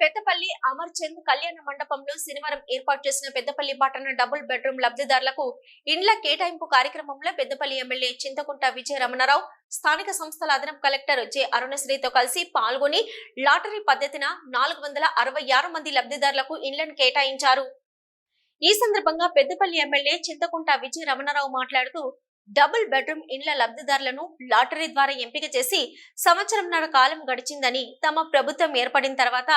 పెద్దపల్లి అమర్చంద్ కళ్యాణ మండపంలో శనివారం ఏర్పాటు చేసిన పెద్దపల్లి పట్టణ డబుల్ బెడ్రూమ్ లబ్ధిదారులకు ఇండ్ల కేటాయింపు కార్యక్రమంలో పెద్దపల్లి ఎమ్మెల్యే చింతకుంట విజయ రమణారావు స్థానిక సంస్థల అదనపు కలెక్టర్ జె అరుణశ్రీతో కలిసి పాల్గొని లాటరీ పద్ధతిన నాలుగు వందల అరవై ఆరు మంది లబ్ధిదారులకు ఇండ్లను కేటాయించారు. ఈ సందర్భంగా పెద్దపల్లి ఎమ్మెల్యే చింతకుంట విజయ రమణారావు మాట్లాడుతూ డబుల్ బెడ్రూమ్ ఇండ్ల లబ్ధిదారులను లాటరీ ద్వారా ఎంపిక చేసి సంవత్సరంన్నర కాలం గడిచిందని తమ ప్రభుత్వం ఏర్పడిన తర్వాత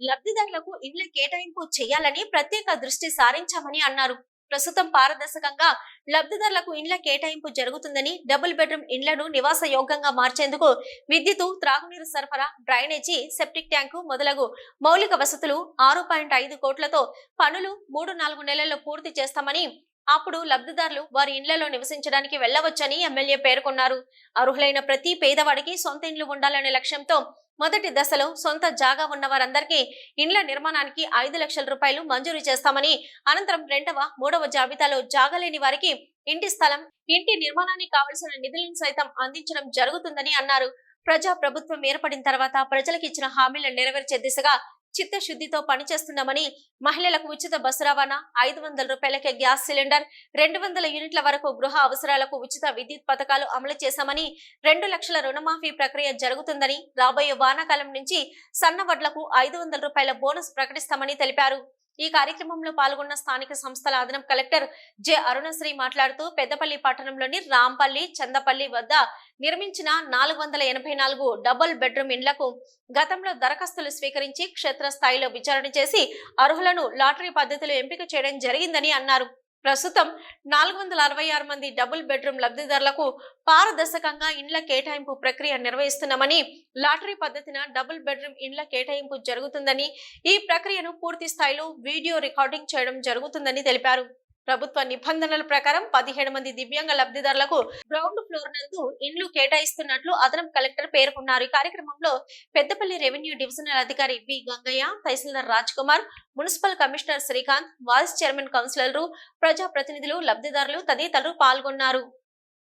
లబ్ధిదారులకు ఇండ్ల కేటాయింపు చేయాలని ప్రత్యేక దృష్టి సారించామని అన్నారు. ప్రస్తుతం పారదర్శకంగా లబ్ధిదారులకు ఇండ్ల కేటాయింపు జరుగుతుందని డబుల్ బెడ్రూమ్ ఇండ్లను నివాస యోగ్యంగా మార్చేందుకు విద్యుత్ త్రాగునీరు సరఫరా డ్రైనేజీ సెప్టిక్ ట్యాంకు మొదలగు మౌలిక వసతులు ఆరు పాయింట్ ఐదు కోట్లతో పనులు మూడు నాలుగు నెలల్లో పూర్తి చేస్తామని అప్పుడు లబ్ధిదారులు వారి ఇండ్లలో నివసించడానికి వెళ్ళవచ్చని ఎమ్మెల్యే పేర్కొన్నారు. అర్హులైన ప్రతి పేదవాడికి సొంత ఇండ్లు ఉండాలనే లక్ష్యంతో మొదటి దశలో సొంత జాగా ఉన్న వారందరికీ ఇండ్ల నిర్మాణానికి ఐదు లక్షల రూపాయలు మంజూరు చేస్తామని అనంతరం రెండవ మూడవ జాబితాలో జాగలేని వారికి ఇంటి స్థలం ఇంటి నిర్మాణానికి కావలసిన నిధులను సైతం అందించడం జరుగుతుందని అన్నారు. ప్రజా ప్రభుత్వం ఏర్పడిన తర్వాత ప్రజలకు ఇచ్చిన హామీలను నెరవేర్చే దిశగా చిత్తశుద్ధితో పనిచేస్తున్నామని మహిళలకు ఉచిత బస్సు రవాణా ఐదు వందల రూపాయలకే గ్యాస్ సిలిండర్ రెండు వందల యూనిట్ల వరకు గృహ అవసరాలకు ఉచిత విద్యుత్ పథకాలు అమలు చేశామని రెండు లక్షల రుణమాఫీ ప్రక్రియ జరుగుతుందని రాబోయే వానాకాలం నుంచి సన్న వడ్లకు ఐదు వందల రూపాయల బోనస్ ప్రకటిస్తామని తెలిపారు. ఈ కార్యక్రమంలో పాల్గొన్న స్థానిక సంస్థల అదనపు కలెక్టర్ జె అరుణశ్రీ మాట్లాడుతూ పెద్దపల్లి పట్టణంలోని రాంపల్లి చందపల్లి వద్ద నిర్మించిన నాలుగు వందల ఎనభై నాలుగు డబుల్ బెడ్రూమ్ ఇండ్లకు గతంలో దరఖాస్తులు స్వీకరించి క్షేత్రస్థాయిలో విచారణ చేసి అర్హులను లాటరీ పద్ధతిలో ఎంపిక చేయడం జరిగిందని అన్నారు. ప్రస్తుతం నాలుగు వందల అరవై ఆరు మంది డబుల్ బెడ్రూమ్ లబ్ధిదారులకు పారదర్శకంగా ఇండ్ల కేటాయింపు ప్రక్రియ నిర్వహిస్తున్నామని లాటరీ పద్ధతిన డబుల్ బెడ్రూమ్ ఇండ్ల కేటాయింపు జరుగుతుందని ఈ ప్రక్రియను పూర్తి స్థాయిలో వీడియో రికార్డింగ్ చేయడం జరుగుతుందని తెలిపారు. ప్రభుత్వ నిబంధనల ప్రకారం పదిహేడు మంది దివ్యాంగ లబ్ధిదారులకు గ్రౌండ్ ఫ్లోర్ నందు ఇండ్లు కేటాయిస్తున్నట్లు అదనపు కలెక్టర్ పేర్కొన్నారు. ఈ కార్యక్రమంలో పెద్దపల్లి రెవెన్యూ డివిజనల్ అధికారి వి గంగయ్య తహసీల్దార్ Raj Kumar municipal commissioner Srikanth vice chairman కౌన్సిలర్లు ప్రజా ప్రతినిధులు లబ్ధిదారులు తదితరులు పాల్గొన్నారు.